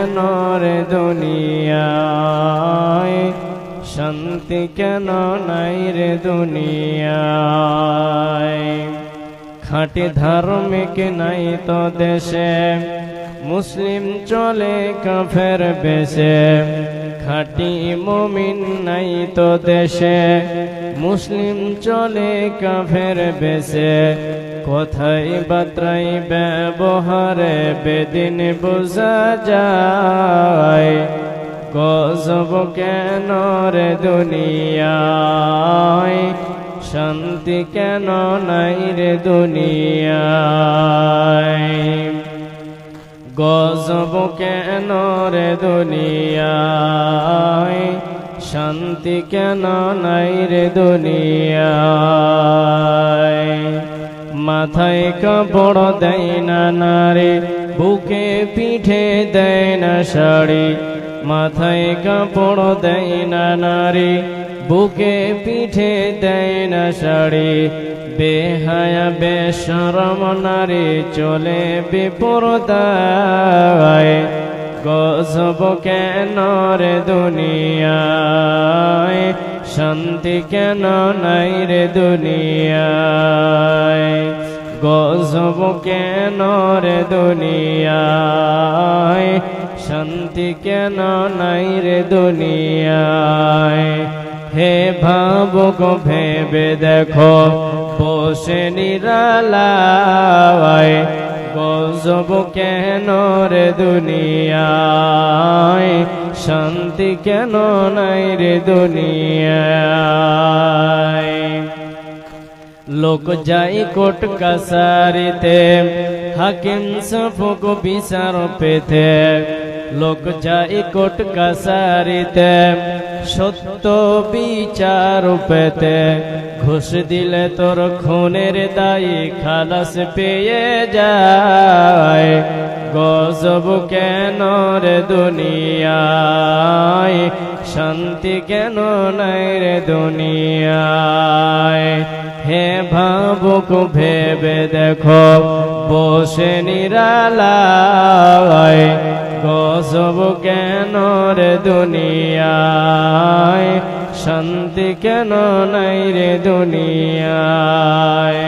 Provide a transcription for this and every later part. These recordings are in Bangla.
কেন রে দুনিয়ায়? শান্তি কেন নাই রে দুনিয়ায়? খাঁটি ধার্মিক নাই তো দেশে, মুসলিম চলে কাফের বেশে, খাঁটি মমিন নাই তো দেশে, মুসলিম চলে কাফের বেশে কোথায় বাত্রাই ব্যবহারে বেদিন বোঝা যায়? গজব কেন রে দুনিয়ায়? শান্তি কেন নাই রে দুনিয়ায়? গজব কেন রে দুনিয়ায়? শান্তি কেন নাই রে দুনিয়ায়? মাথায় কাপড় দেয় না নারে, বুকে পিঠে দেয় না শাড়ি। মাথায় কাপড় দেয় না নারী, বুকে পিঠে দেয় না শাড়ি। বেহায়া বেশরম নারী চলে বিপরদায়। গজব কেন রে দুনিয়ায়? শান্তি কেন নাই রে দুনিয়ায়? গজব কেন রে দুনিয়ায়? শান্তি কেন নাই রে দুনিয়ায়? হে ভাবুক, ভেবে দেখো, বসে নিরালায়। গজব কেন রে দুনিয়ায়? শান্তি কেন নাই রে দুনিয়ায়? লোক যাই কোট কাসারিতে হাকিম সফক বিচার পেতে লোক যাই কোট কাসারিতে সত্য বিচার পেতে ঘুষ দিলে তোর খুনের দায়ী খালাস পেয়ে যায় গজব কেন রে দুনিয়ায় শান্তি কেন নাই রে দুনিয়ায় হে ভাবুক, ভেবে দেখো, বসে নিরালায়, গজব কেন রে দুনিয়ায়? শান্তি কেন নাই রে দুনিয়ায়?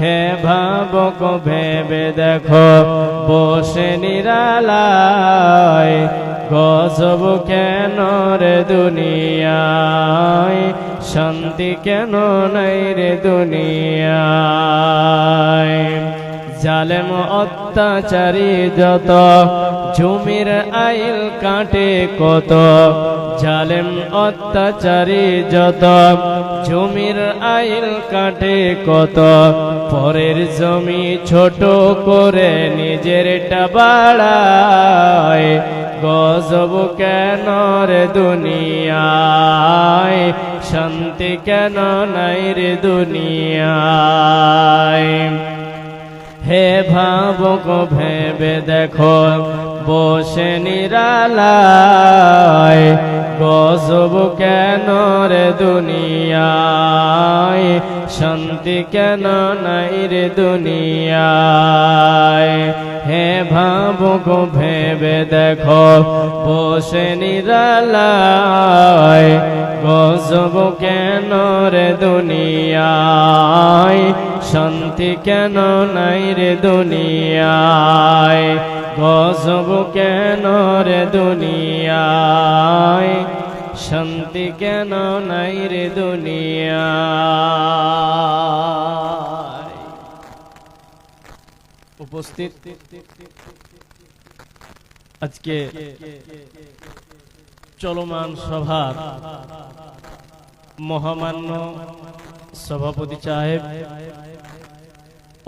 হে ভাবক, ভেবে দেখো, বসে নিরালায়, গজব কেন রে দুনিয়ায়? শান্তি কেন নাই রে দুনিয়ায়? জালেম অত্যাচারী যত, জমির আইল কাটে কত। জালেম অত্যাচারী যত, জমির আইল কাটে কত। পরের জমি ছোট করে নিজেরটা বাড়ায়। গজব কেন রে দুনিয়ায়? শান্তি কেন নাই রে দুনিয়ায়? হে ভাবক, ভেবে দেখো বসে নিরালায়, গজব কেন রে দুনিয়ায়? শান্তি কেন নাই রে দুনিয়ায়? হে ভাবক, ভেবে দেখো, বসে নিরালায়, গজব কেন রে দুনিয়ায়? শান্তি কেন নাই রে দুনিয়ায়? গজব কেন রে দুনিয়ায়? শান্তি কেন নাই রে দুনিয়ায়? উপস্থিত। আজকে চলমান সভার মহামান্য সভাপতি সাহেব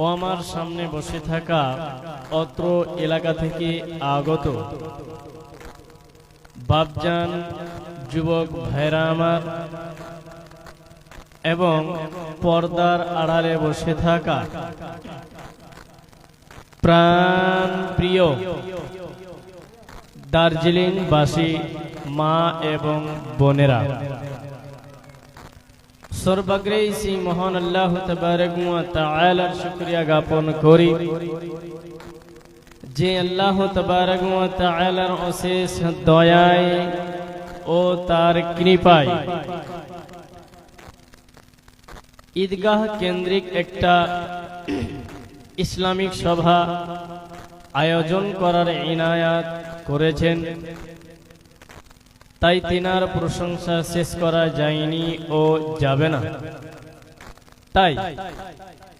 ও আমার সামনে বসে থাকা অত্র এলাকা থেকে আগত। বাপজান, যুবক ভাইরা আমার, এবং পর্দার আড়ালে বসে থাকা প্রাণ প্রিয় দার্জিলিং বাসী মা এবং বোনেরা। সর্বাগ্রে মহান আল্লাহ তাআলার শুকরিয়া জ্ঞাপন করি। যে আল্লাহ তবারক অশেষ দয়ায় ও তার কৃপায় ঈদগাহ কেন্দ্রিক একটা ইসলামিক সভা আয়োজন করার ইনায়াত করেছেন। তাই তিনার প্রশংসা শেষ করা যায়নি ও যাবে না। তাই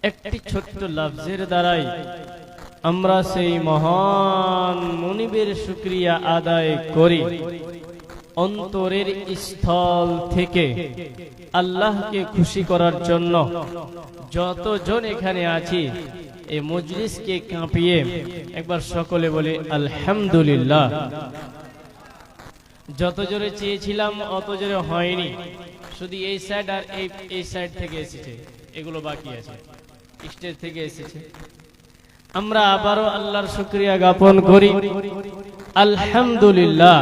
একটি ছোট্ট লফজের দ্বারাই আমরা সেই মহান মনিবের শুক্রিয়া আদায় করি। অন্তরের স্থল থেকে আল্লাহকে খুশি করার জন্য যতজন এখানে আছি, এই মজলিসকে কাঁপিয়ে একবার সকলে বলি, আলহামদুলিল্লাহ। যত জোরে চেয়েছিলাম, অত জোরে হয়নি। শুধু এই সাইড আর এই এই সাইড থেকে এসেছে। এগুলো বাকি আছে। স্টেজ থেকে এসেছে। আমরা আবারও আল্লাহর শুক্রিয়া জ্ঞাপন করি। আলহামদুলিল্লাহ।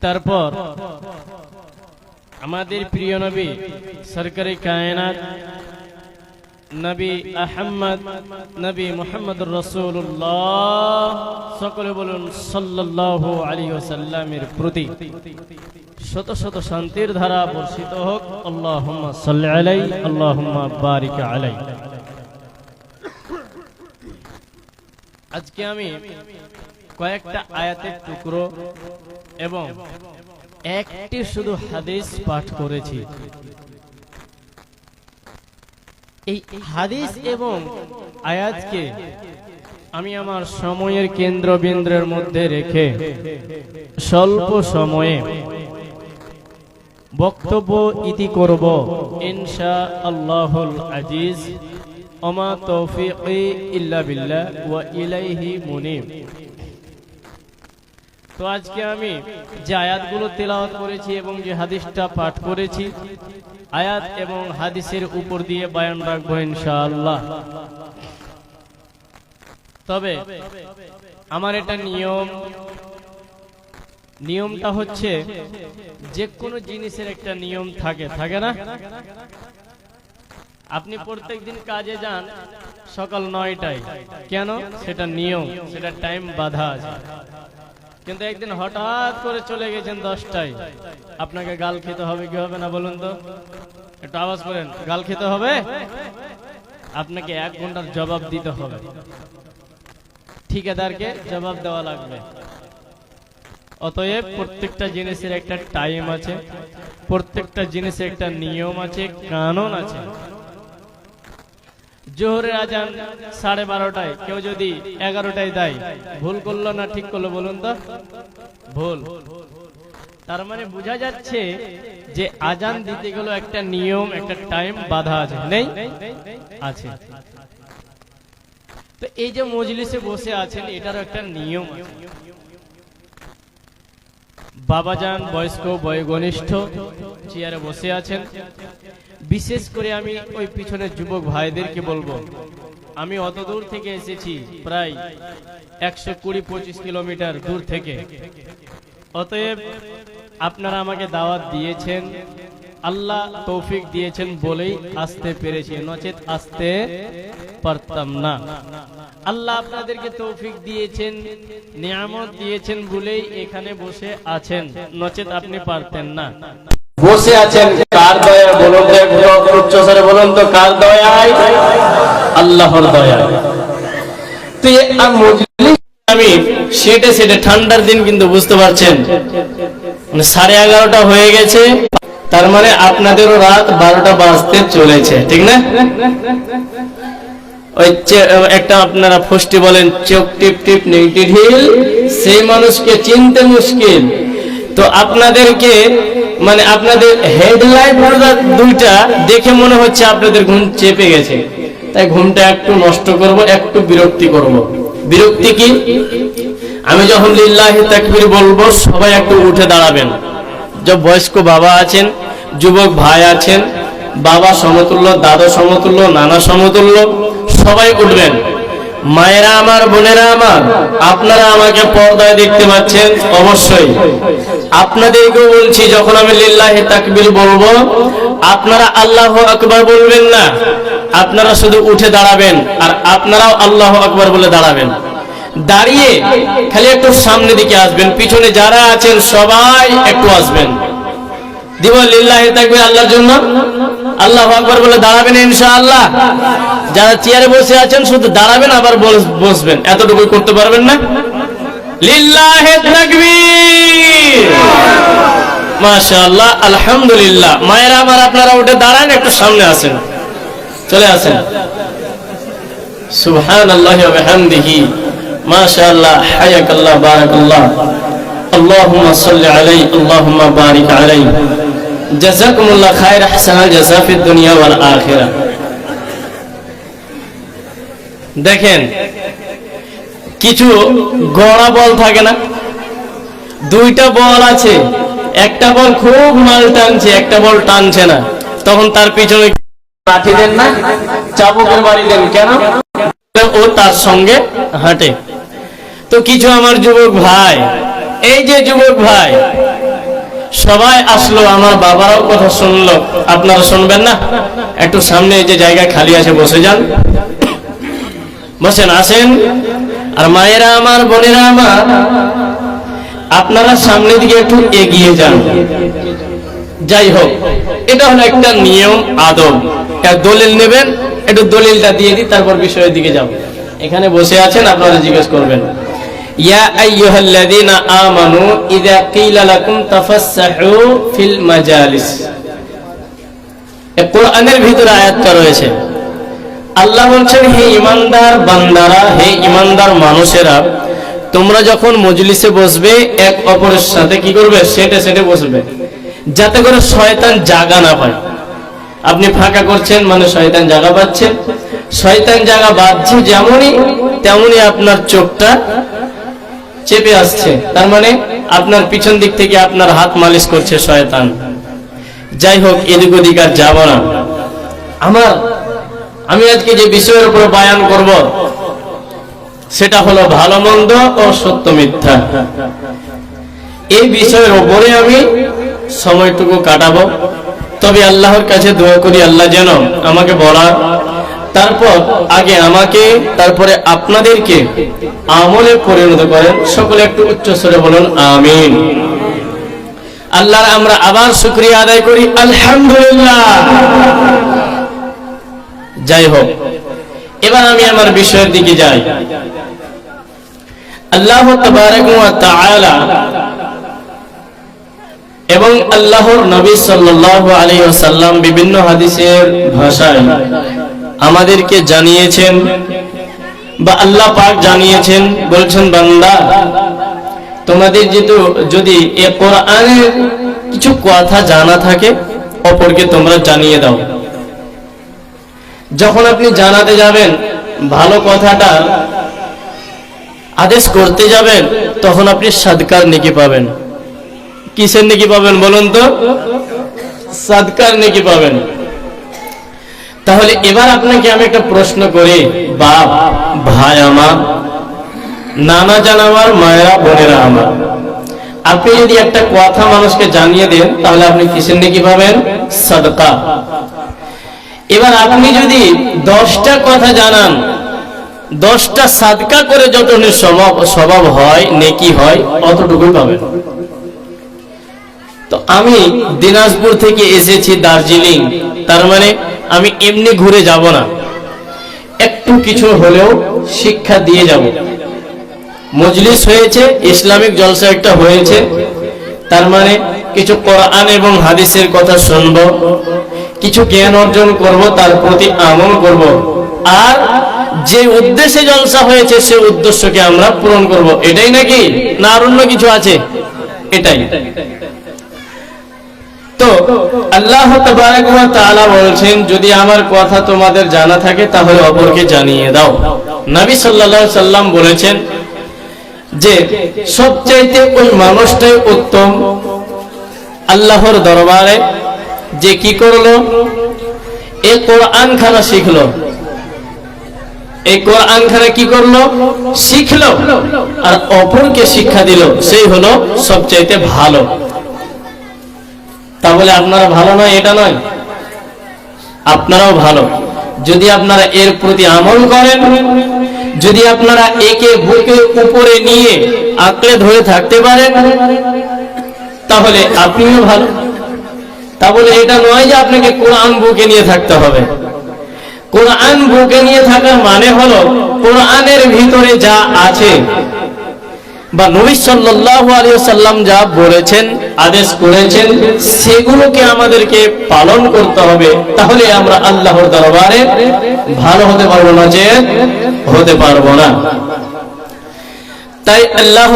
তারপর, আমাদের প্রিয় নবী, সরকারি কায়নাত নবী আহম্মদ নবী মোহাম্মদ রসুল্লাহ সকলে বলুন সাল্লাল্লাহু আলাইহি ওয়াসাল্লামের প্রতি। শত শত শান্তির ধারা বর্ষিত হোক, আল্লাহুম্মা সাল্লি আলাই আল্লাহুম্মা বারিক আলাই আজকে আমি কয়েকটা আয়াতের টুকরো এবং একটি শুধু হাদিস পাঠ করেছি। এই হাদিস এবং আয়াতকে আমি আমার সময়ের কেন্দ্রবিন্দ্রের মধ্যে রেখে স্বল্প সময়ে বক্তব্য ইতি করব ইনশা আল্লাহুল আজিজ। ওমা তৌফিকি ইল্লা বিল্লাহ ওয়া ইলাইহি মুনিব। তো আজকে আমি যে আয়াতগুলো তেলাওয়াত করেছি এবং যে হাদিসটা পাঠ করেছি, আয়াত এবং হাদিসের উপর দিয়ে বয়ান রাখব ইনশাআল্লাহ। তবে আমার এটা নিয়ম। নিয়মটা হচ্ছে যে কোনো জিনিসের একটা নিয়ম থাকে থাকে না? আপনি প্রত্যেক দিন কাজে যান সকাল নয়টায়। কেন? সেটা নিয়ম, সেটা টাইম বাধা আছে। কিন্তু একদিন হঠাৎ করে চলে গেছেন দশটায়। আপনাকে গাল খেতে হবে, কি হবে না বলুন তো? একটু আওয়াজ করেন, গাল খেতে হবে? আপনাকে এক ঘণ্টার জবাব দিতে হবে। ঠিকাদারকে জবাব দেওয়া লাগবে। অতএব প্রত্যেকটা জিনিসের একটা টাইম আছে, প্রত্যেকটা জিনিসের একটা নিয়ম আছে, কানুন আছে। জোহরের আজান সাড়ে বারোটায়, কেউ যদি এগারোটায় দেয়, ভুল করল না ঠিক করল বলুন তো? ভুল। তার মানে বোঝা যাচ্ছে যে আজান দিতে গেল একটা নিয়ম, একটা টাইম বাধা আছে, নেই? আছে। তো এই যে মজলিসে বসে আছেন, এটারও একটা নিয়ম আছে। বাবাজান বয়স্ক বয়োগনিষ্ঠ চেয়ারে বসে আছেন। বিশেষ করে আমি ওই পিছনের যুবক ভাইদেরকে বলব। আমি অত দূর থেকে এসেছি, প্রায় একশো কুড়ি পঁচিশ কিলোমিটার দূর থেকে। অতএব আপনারা আমাকে দাওয়াত দিয়েছেন, আল্লাহ তৌফিক দিয়েছেন বলেই আসতে পেরেছি। নচেত আসতে পারতাম না। আল্লাহ আপনাদেরকে তৌফিক দিয়েছেন, নিয়ামত দিয়েছেন বলেই এখানে বসে আছেন। নচেত আপনি পারতেন না। বসে আছেন, কার দয়া বলুন। তো একটু উচ্চস্বরে বলুন তো, কার দয়ায়? আল্লাহর দয়ায়। সেটে সেটে ঠান্ডার দিন কিন্তু বুঝতে পারছেন। মানে সাড়ে এগারোটা হয়ে গেছে, তার মানে আপনাদেরও রাত বারোটা বাজতে চলেছে, ঠিক না? একটা আপনারা ফষ্টি বলেন, চোখ টিপ টিপ নেগেটিভ হিল সেই মানুষকে চিনতে মুশকিল। তো আপনাদেরকে মানে আপনাদের হেডলাইট দুইটা দেখে মনে হচ্ছে আপনাদের ঘুম চেপে গেছে। তাই ঘুমটা একটু নষ্ট করব, একটু বিরক্তি করব। বিরক্তি কি? আমি যখন লিল্লাহি তাকবীর বলব, সবাই একটু উঠে দাঁড়াবেন। যে বয়স্ক বাবা আছেন, যুবক ভাই আছেন, বাবা সমতুল্য, দাদা সমতুল্য, নানা সমতুল্য, সবাই উঠবেন। মায়েরা আমার, বোনেরা আমার, আপনারা আমাকে পর্দায় দেখতে পাচ্ছেন, অবশ্যই। আপনাদেরকেও বলছি, যখন আমি লিল্লাহে তাকবীর বলব, আপনারা আল্লাহ আকবার বলবেন না, আপনারা শুধু উঠে দাঁড়াবেন, আর আপনারাও আল্লাহ আকবার বলে দাঁড়াবেন। দাঁড়িয়ে খালি একটু সামনে দিকে আসবেন, পিছনে যারা আছেন, সবাই একটু আসবেন। দিব লিল্লাহি তাকবীর আল্লাহর জন্য? আল্লাহ আকবার বলে দাঁড়াবেন ইনশাআল্লাহ? যারা চেয়ারে বসে আছেন শুধু দাঁড়াবেন আবার বস- বসবেন এতটুকুই করতে পারবেন না লিল্লাহি তাকবীর মাশাআল্লাহ আলহামদুলিল্লাহ মায়েরা আমার আপনারা উঠে দাঁড়ান একটু সামনে আসেন চলে আসেন সুবহানাল্লাহি ওয়া বিহামদিহি মাশাআল্লাহ হায়াকাল্লাহ বারাকাল্লাহ اللهم صل عليه اللهم بارك عليه جزاكم الله خير احسن الجزاء في الدنيا والاخره দেখেন, কিছু গড়া বল থাকে না। দুইটা বল আছে, একটা বল খুব মাল টানছে, একটা বল টানছে না। তখন তার পিছনে লাঠি দেন না, চাবুকের বাড়ি দেন, কেন? ও তার সঙ্গে হাঁটে। তো কিছু আমার যুবক ভাই, এই যে যুবক ভাই, সবাই আসলো, আমার বাবারাও কথা শুনলো। আপনারা শুনবেন না? একটু সামনে এই যে জায়গা খালি আছে, বসে যান। বসেন, আসেন। আর মায়েরা আমার, বোনেরা আমার, আপনারা সামনের দিকে একটু এগিয়ে যান। যাই হোক, এটা হলো একটা নিয়ম, আদব। দলিল নেবেন, একটু দলিলটা দিয়ে দিই, তারপর বিষয়ের দিকে যাব। এখানে বসে আছেন, আপনারা জিজ্ঞেস করবেন। ইয়া আইয়ুহাল্লাযীনা আমানু ইযা কিলা লাকুম তাফাসসাহু ফিল মাজালিস। এ কোরআনের ভিতরে আয়াতটা রয়েছে। আল্লাহ বলছেন, হে ইমানদার বান্দারা, হে ইমানদার মানুষেরা, তোমরা যখন মজলিসে বসবে, এক অপরের সাথে কি করবে? সেটে সেটে বসবে। যাতে করে শয়তান জাগা না পায়। আপনি ফাঁকা করছেন মানে শয়তান জাগা পাচ্ছে। শয়তান জাগা বাঁধছে যেমনই, তেমনই আপনার চোখটা চেপে আসছে। তার মানে আপনার পিছন দিক থেকে আপনার হাত মালিশ করছে শয়তান। যাই হোক, এদিক ওদিক আর যাব না। আমার আমি আজকে যে বিষয়ের উপর বায়ান করব, সেটা হলো ভালো মন্দ ও সত্য মিথ্যা। এই বিষয়ের উপরে আমি সময়টুকু কাটাবো। তবে আল্লাহর কাছে দোয়া করি, আল্লাহ যেন আমাকে বলার, তারপর আগে আমাকে, তারপরে আপনাদেরকে আমলে পরিণত করেন। সকলে একটু উচ্চ স্বরে বলুন, আমিন। আল্লাহর আমরা আবার শুক্রিয়া আদায় করি, আলহামদুলিল্লাহ। যাই হোক, এবার আমি আমার বিষয়ের দিকে যাই। আল্লাহ এবং আল্লাহর নবী সাল্লাল্লাহু আলাইহি ওয়াসাল্লাম বিভিন্ন হাদিসের ভাষায় আমাদেরকে জানিয়েছেন বা আল্লাহ পাক জানিয়েছেন, বলছেন, বান্দা, তোমাদের যেহেতু যদি এ কোরআনের কিছু কথা জানা থাকে, অপরকে তোমরা জানিয়ে দাও। যখন আপনি জানাতে যাবেন, ভালো কথাটা আদেশ করতে যাবেন, তখন আপনি সাদকার নেকি পাবেন। কিসের নেকি পাবেন বলুন তো? সাদকার নেকি পাবেন। তাহলে এবার আপনাকে আমি একটা প্রশ্ন করি, বাপ, ভাই আমার, নানা জান মায়েরা, বোনেরা আমার। আপনি যদি একটা কথা মানুষকে জানিয়ে দেন, তাহলে আপনি কিসের নেকি পাবেন? সাদকা। এবার আপনি যদি দশটা কথা জানান, দশটা সাদকা করে যত স্বভাব স্বভাব হয়, নেকি হয়, অতটুকুই পাবেন। তো আমি দিনাজপুর থেকে এসেছি দার্জিলিং, তার মানে আমি এমনি ঘুরে যাব না। একটু কিছু হলেও শিক্ষা দিয়ে যাব। মজলিস হয়েছে, ইসলামিক জলসা একটা হয়েছে, তার মানে কিছু কোরআন এবং হাদিসের কথা শুনব। কিছু জ্ঞান অর্জন করব, তার প্রতি আমল করব। আর যে উদ্দেশ্যে জলসা হয়েছে, সে উদ্দেশ্যকে আমরা পূরণ করব। এটাই নাকি? না আর অন্য কিছু আছে? এটাই। তো, আল্লাহ তাআলা বলছেন, যদি আমার কথা তোমাদের জানা থাকে, তাহলে অপরকে জানিয়ে দাও। নবী সাল্লাল্লাহু সাল্লাম বলেছেন যে, সবচাইতে ওই মানুষটাই উত্তম আল্লাহর দরবারে যে কি করল? এ কোরআন খানা শিখলো। এই কোরআন খানে কি করল? শিখলো। আর অপরকে শিক্ষা দিল। সেই হলো সবচাইতে ভালো। তা বলে আপনারা ভালো নয়, এটা নয়। আপনারাও ভালো। যদি আপনারা এর প্রতি আমল করেন, যদি আপনারা একে বুকে উপরে নিয়ে আঁকড়ে ধরে থাকতে পারেন, তাহলে আপনিও ভালো। তা বলে, এটা নয় যে আপনাকে কোরআন বুকে নিয়ে থাকতে হবে। কোরআন বুকে নিয়ে থাকার মানে হলো, কোরআনের ভিতরে যা আছে। বা নবী সাল্লাল্লাহু আলাইহি সাল্লাম যা বলেছেন, আদেশ করেছেন, সেগুলোকে আমাদেরকে পালন করতে হবে। তাহলে আমরা আল্লাহর দরবারে ভালো হতে পারব না যে হতে পারব না। তাই আল্লাহ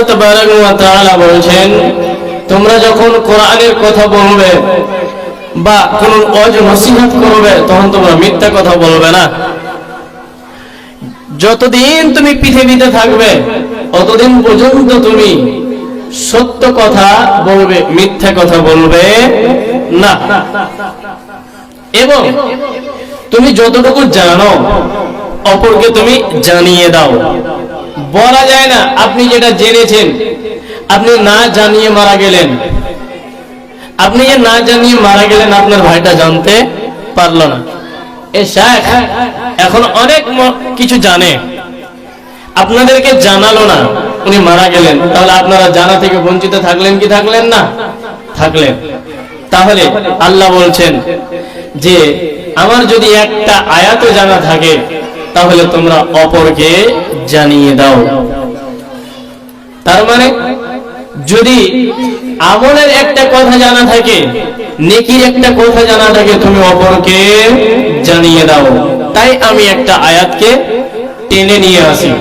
বলছেন, তোমরা যখন কোরআনের কথা বলবে বা কোন অজ নসিহত করবে, তখন তোমরা মিথ্যা কথা বলবে না। যতদিন তুমি পৃথিবীতে থাকবে, অতদিন পর্যন্ত তুমি সত্য কথা বলবে, মিথ্যা কথা বলবে না। এবং তুমি যতটুকু জানো, অপরকে তুমি জানিয়ে দাও। বলা যায় না, আপনি যেটা জেনেছেন, আপনি না জানিয়ে মারা গেলেন। আপনি যে না জানিয়ে মারা গেলেন আপনার ভাইটা জানতে পারল না। এ শেখ এখন অনেক কিছু জানে। আপনাদেরকে জানালো না উনি মারা গেলেন। তাহলে আপনারা জানা থেকে বঞ্চিত থাকলেন কি থাকলেন না? থাকলেন। তাহলে আল্লাহ বলছেন যে, আমার যদি একটা আয়াত জানা থাকে, তাহলে তোমরা অপরকে জানিয়ে দাও। তার মানে যদি আমলের একটা কথা জানা থাকে, নেকির একটা কথা জানা থাকে, তুমি অপরকে জানিয়ে দাও। তাই আমি একটা আয়াতকে টেনে নিয়ে আসি।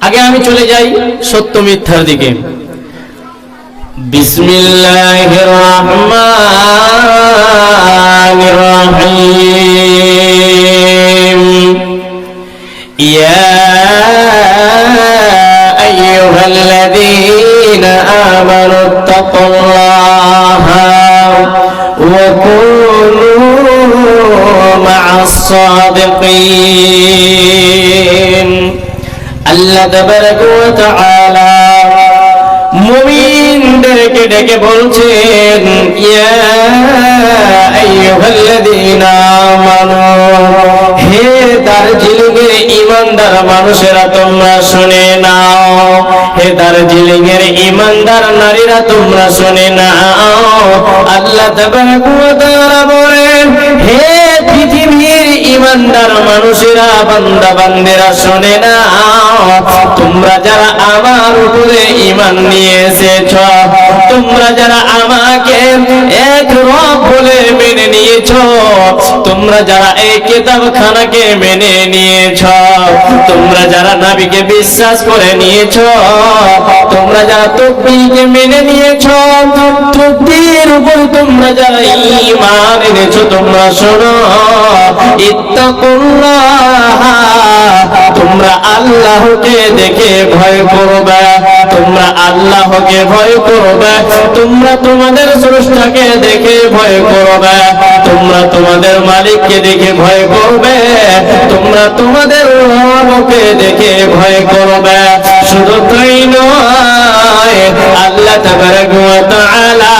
আগে আমি চলে যাই সত্য মিথ্যার দিকে। বিসমিল্লাহির রহমানির রহিম। ইয়া أيها الذين آمنوا اتقوا الله وكونوا مع الصادقين. الله تبارك وتعالى مبين ডেকে বলছেন হে দার্জিলিংয়ের ইমানদার মানুষেরা, তোমরা শুনে নাও। হে দার্জিলিংয়ের ইমানদার নারীরা, তোমরা শুনে নাও। আল্লাহ ওয়া বলেন, হে পৃথিবীর ইমানদার মানুষেরা বান্দা বান্দেরা শোনে না। তোমরা যারা আমার উপরে ইমান নিয়ে এসেছ তোমরা যারা আমাকে এক রব বলে মেনে নিয়েছ, তোমরা যারা এই কিতাব খানাকে মেনে নিয়েছ, তোমরা যারা নাবিকে বিশ্বাস করে নিয়েছ, তোমরা যারা তকবিকে মেনে নিয়েছ, তকবির উপর তোমরা যারা ঈমান এনেছো, তোমরা শোনো। তোমরা আল্লাহকে দেখে ভয় করবে, তোমরা আল্লাহকে ভয় করবে, তোমরা তোমাদের স্রষ্টাকে দেখে ভয় করবে, তোমরা তোমাদের মালিককে দেখে ভয় করবে, তোমরা তোমাদের রবকে দেখে ভয় করবে। শুধু তাই নয়, আল্লাহ তাবারক ওয়া তাআলা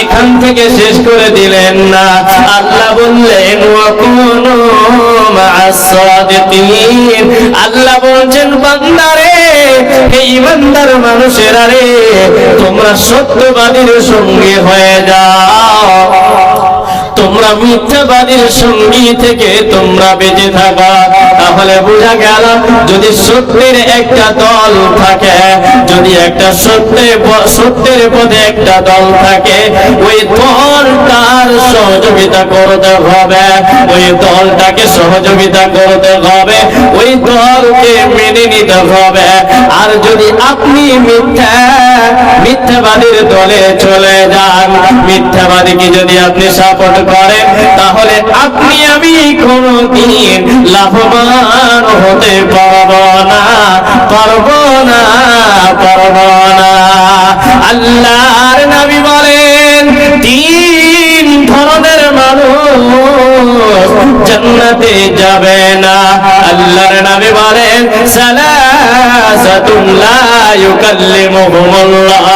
এখান থেকে শেষ করে দিলেন না। আল্লাহ বললেন, ওয়া আল্লাহ বলছেন বান্দারে হে বান্দার মানুষেরা রে তোমরা সত্যবাদীর সঙ্গে হয়ে যাও। তোমরা মিথ্যাবাদীর সঙ্গী থেকে তোমরা বেঁচে থাকা। তাহলে বোঝা গেল, যদি সত্যের একটা দল থাকে, যদি একটা সত্যের সত্যের পথে একটা দল থাকে, ওই দলটার সহযোগিতা করতে হবে। ওই দলটাকে সহযোগিতা করতে হবে, ওই দলকে মেনে নিতে হবে। আর যদি আপনি মিথ্যা, মিথ্যাবাদীর দলে চলে যান, মিথ্যাবাদীকে যদি আপনি সাপোর্ট করেন তাহলে আপনি আমি কোনদিন লাভবান হতে পারব না পারব না পারব না। আল্লাহর নবী বলেন, তিন ধরনের মানুষ জান্নাতে যাবে না। আল্লাহর নবী বলেন, সালাসাতুন লা ইউকাল্লিমুহুমুল্লাহ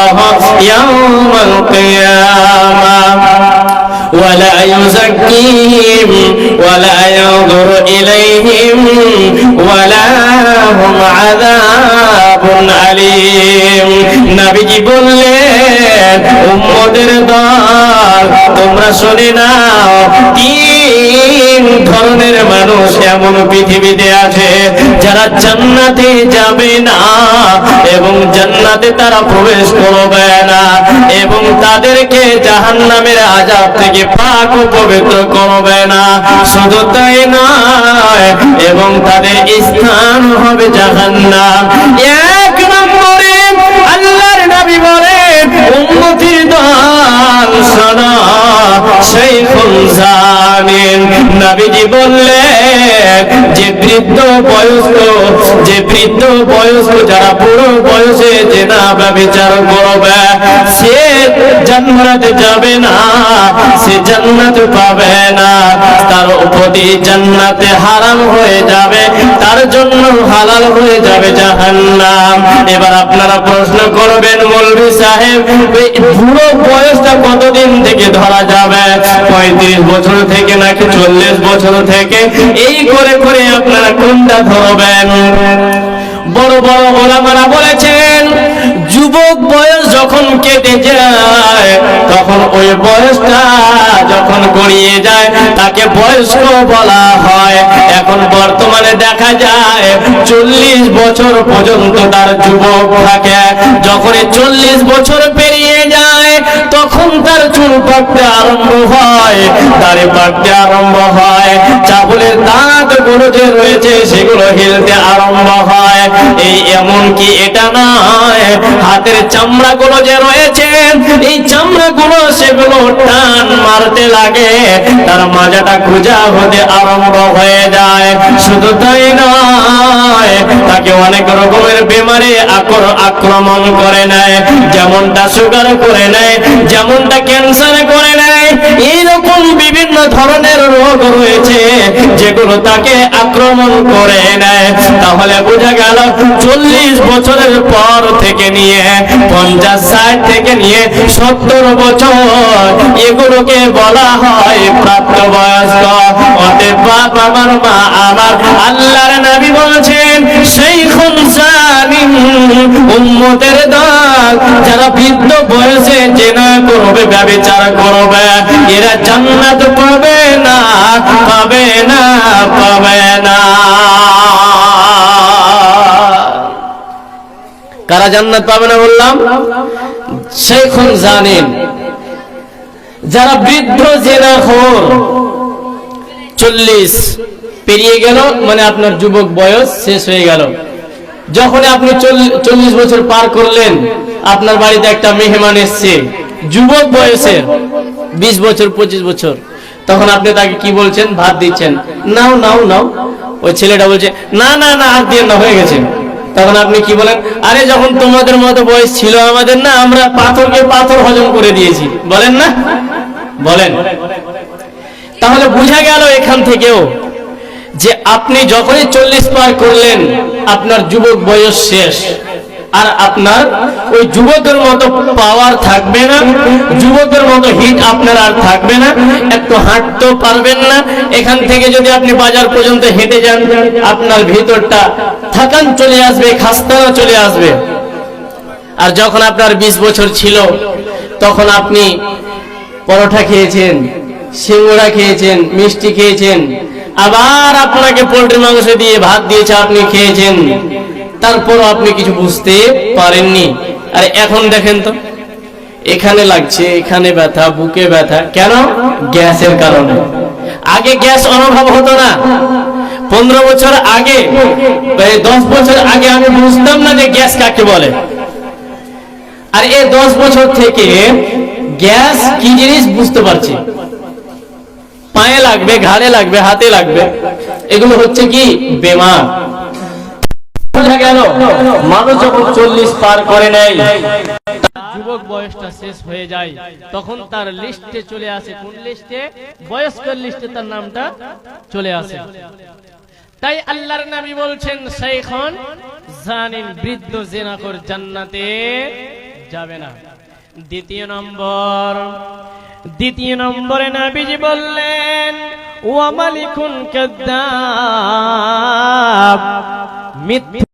ইয়াওমাল কিয়ামাহ ولا يزكيهم ولا ينظر إليهم ولا هم عذاب عليم নবীজি বললেন উম্মদের দল তোমরা শুনে নাও তিন ধরনের মানুষ এমন পৃথিবীতে আছে যারা জান্নাতে যাবে না এবং জান্নাতে তারা প্রবেশ করবে না এবং জাহান নামের আজাব থেকে পাক পবিত্র করবে না। শুধু তাই নয়, এবং তাদের স্থান হবে জাহান নাম এক নম্বরে আল্লাহর নবী বলেন উন্নতির দল শোনো যে বৃদ্ধ বয়স্ক, যে বৃদ্ধ বয়স্ক যারা বুড়ো বয়সে জেনা ব্যবচার করবে, সে যাবে না, সে পাবে না। তার জান্নাতে হারাম হয়ে যাবে, তার জন্য হালাল হয়ে যাবে জাহান্নাম। এবার আপনারা প্রশ্ন করবেন, মৌলভী সাহেব বুড়ো বয়সটা থেকে ধরা যাবে। পঁয়ত্রিশ বছর থেকে নাকি চল্লিশ বছর থেকে? এই করে করে আপনারা কোনটা ধরবেন? বড় বড় ওলামারা বলেছেন যুবক বয়স যখন কেটে যায়, তখন ওই বয়সটা যখন গড়িয়ে যায়, তাকে বয়স্ক বলা হয়। এখন বর্তমানে দেখা যায়, চল্লিশ বছর পর্যন্ত তার যুবক থাকে। যখন চল্লিশ বছর পেরিয়ে যায়, তখন তার চুল পাকতে আরম্ভ হয়, দাড়ি পাকতে আরম্ভ হয়, চাবলের দাঁতগুলো যে রয়েছে, সেগুলো হিলতে আরম্ভ হয়। এই এমন কি এটা নয়? হাতের চামড়া গুলো যে রয়েছে, এই চামড়া গুলো সেগুলো টান মারতে লাগে। তার মাজাটা খুঁজা হতে আরম্ভ হয়ে যায়। শুধু তাই নয়, তাকে অনেক রকমের বেমারে আকর আক্রমণ করে নেয়। যেমনটা সুগার করে নেয়, যেমনটা ক্যান্সার করে নেয়। এইরকম বিভিন্ন ধরনের রোগ রয়েছে, যেগুলো তাকে আক্রমণ করে নেয়। তাহলে বোঝা গেল, চল্লিশ বছরের পর থেকে নিয়ে, পঞ্চাশ, ষাট থেকে নিয়ে, সত্তর বছর এগুলোকে বলা হয় অতএব বাপ, আমার মা, আমার আল্লাহর বলছেন সেই যারা বৃদ্ধ বয়সে জেনা করবে, ব্যবচার করবে। এরা জান্নাত পাবে না পাবে না পাবে না। কারা জান্নাত পাবে না বললাম? শেখুন জানেন, যারা বৃদ্ধ জেনা খোর, চল্লিশ, পেরিয়ে গেল মানে আপনার যুবক বয়স শেষ হয়ে গেল। যখন আপনি চল্লিশ বছর পার করলেন, আপনার বাড়িতে একটা মেহমান এসছে, যুবক বয়সের। বিশ বছর, পঁচিশ বছর। তখন আপনি তাকে কি বলছেন? ভাত দিচ্ছেন। নাও নাও নাও। ওই ছেলেটা বলছে, না না না আর দিয়ে না, হয়ে গেছে। তখন আপনি কি বলেন? আরে, যখন তোমাদের মতো বয়স ছিল আমাদের না, আমরা পাথরকে পাথর হজম করে দিয়েছি। বলেন না? বলেন। তাহলে বোঝা গেল এখান থেকেও যে আপনি যখনই চল্লিশ পার করলেন, আপনার যুবক বয়স শেষ। আর আপনার ওই যুবকের মতো পাওয়ার থাকবে না যুবকের মতো হিট আপনার আর থাকবে না, একটু হাঁটতেও পারবেন না। এখান থেকে যদি আপনি বাজার পর্যন্ত হেঁটে যান, আপনার ভিতরটা থাকান চলে আসবে খাস্তানা চলে আসবে। আর যখন আপনার বিশ বছর ছিল, তখন আপনি পরোটা খেয়েছেন, সিঙ্গুড়া খেয়েছেন, মিষ্টি খেয়েছেন, আবার আপনাকে পোল্ট্রি মাংস দিয়ে ভাত দিয়েছে, আপনি খেয়েছেন। তারপর আপনি কিছু বুঝতে পারেননি। আর এখন দেখেন তো, এখানে লাগছে, এখানে ব্যথা, বুকে ব্যথা। কেন? গ্যাসের কারণে। আগে গ্যাস অনুভব হতো না। পনেরো বছর আগে দশ বছর আগে আমি বুঝতাম না যে গ্যাস কাকে বলে। আর এই দশ বছর থেকে গ্যাস কি জিনিস বুঝতে পারছি? পায়ে লাগবে, ঘাড়ে লাগবে, হাতে লাগবে। এগুলো হচ্ছে কি? বেমার। কথা গেল। মানুষ যখন চল্লিশ পার করে নেয় যুবক বয়সটা শেষ হয়ে যায়। তখন তার লিস্টে চলে আসে। কোন লিস্টে? বয়স্কের লিস্টে তার নামটা চলে আসে। তাই আল্লাহর নামি বলছেন সেইখন জানিন বৃদ্ধ জেনাকর জান্নাতে যাবে না। দ্বিতীয় নম্বর, দ্বিতীয় নম্বরে নাবিজি বললেন, ওয়া মালিকুন কেদ্দা মিথ্যা